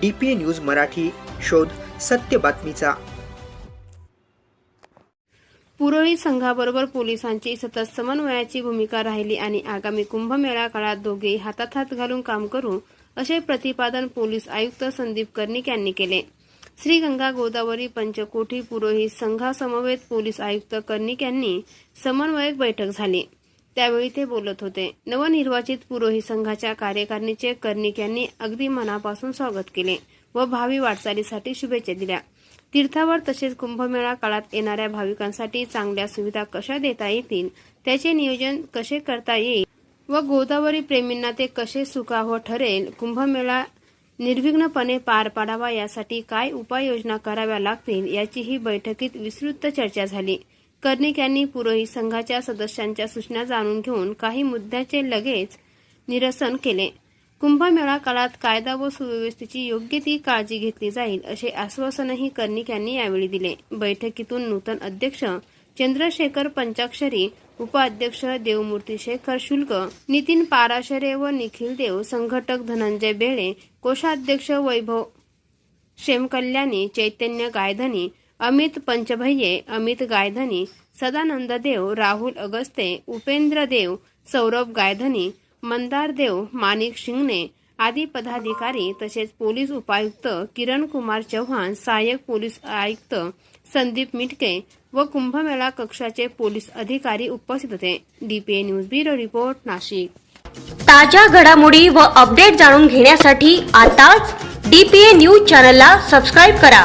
D P news Marathi शोध सत्य बातमीचा. पुरोहित संघाबरोबर पोलिसांची सतत समन्वयाची भूमिका राहिली आणि आगामी कुंभमेळा काळात दोघेही हातात हात घालून काम करू असे प्रतिपादन पोलीस आयुक्त संदीप कर्णिक यांनी केले. श्री गंगा गोदावरी पंचकोटी पुरोहित संघासमवेत पोलीस आयुक्त कर्णिक यांनी समन्वयक बैठक झाली. त्यावेळी ते बोलत होते. नवनिर्वाचित पुरोहित संघाच्या कार्यकारिणीचे कर्णिक यांनी अगदी मनापासून स्वागत केले व भावी वाटचालीसाठी शुभेच्छा दिल्या. तीर्थावर तसेच कुंभमेळा काळात येणाऱ्या भाविकांसाठी चांगल्या सुविधा कशा देता येतील त्याचे नियोजन कसे करता येईल व गोदावरी प्रेमींना ते कसे सुखावं ठरेल कुंभमेळा निर्विघ्नपणे पार पाडावा यासाठी काय उपाययोजना कराव्या लागतील याची ही बैठकीत विस्तृत चर्चा झाली. कर्णिक यांनी पुरोहित संघाच्या सदस्यांच्या सूचना जाणून घेऊन काही मुद्द्याचे लगेच निरसन केले. कुंभमेळा काळात कायदा व सुव्यवस्थेची योग्य ती काळजी घेतली जाईल असे आश्वासनही कर्णिक यांनी यावेळी दिले. बैठकीतून नूतन अध्यक्ष चंद्रशेखर पंचाक्षरी उपाध्यक्ष देवमूर्ती शेखर शुल्क नितीन पाराशरे व निखिल देव संघटक धनंजय बेळे कोषाध्यक्ष वैभव शेमकल्याणी चैतन्य गायधनी अमित पंचभय्ये अमित गायधनी सदानंद देव राहुल अगस्ते उपेंद्र देव सौरभ गायधनी मंदार देव माणिक शिंगणे आदी पदाधिकारी तसेच पोलीस उपायुक्त किरण कुमार चव्हाण सहाय्यक पोलीस आयुक्त संदीप मिटके व कुंभमेळा कक्षाचे पोलीस अधिकारी उपस्थित होते. DPA news bureau report Nashik. ताज्या घडामोडी व अपडेट जाणून घेण्यासाठी आताच डीपीए न्यूज चॅनलला सबस्क्राईब करा.